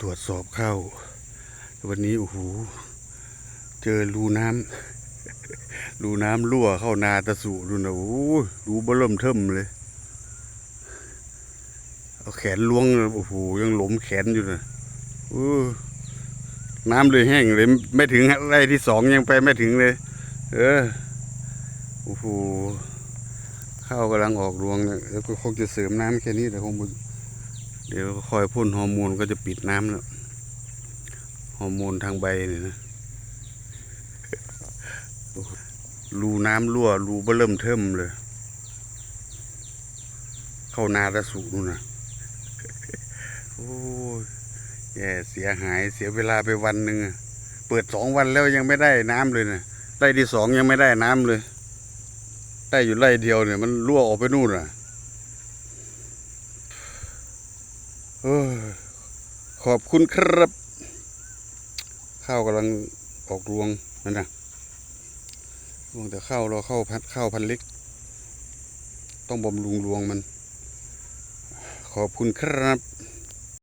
ตรวจสอบเข้า วันนี้โอ้โหเจอรูน้ำรูน้ำรั่วเข้านาตะสุดูนะโอ้รูเบอเริ่มเทิมเลย เอาแขนล้วงโอ้โหยังหลมแขนอยู่นะโอ้น้ำเลยแห้งเลยไม่ถึงไรที่สองยังไปไม่ถึงเลย เออโอ้โหข้าวกำลังออกรวงเนี่ยแล้วก็คงจะเสริมน้ำแค่นี้แต่คงบ่ เดี๋ยวคอยพ่นฮอร์โมนก็จะปิดน้ำแล้วฮอร์โมนทางใบเนี่ยนะรูน้ำรั่วรูเบริ่มเทิมเลย เข้านาตะสุนู่นนะโอ้ยแย่เสียหายเสียเวลาไปวันหนึ่งเปิดสองวันแล้วยังไม่ได้น้ำเลยนะไร่ที่สองยังไม่ได้น้ำเลย ได้อยู่ไร่เดียวเนี่ยมันรั่วออกไปนู่นอะเอ้ย ขอบคุณครับ ข้าวกำลังออกรวงนั่นนะรวงแต่ข้าวเราเข้าพัดข้าวพันเล็ก ต้องบำรุงรวงมัน ขอบคุณครับ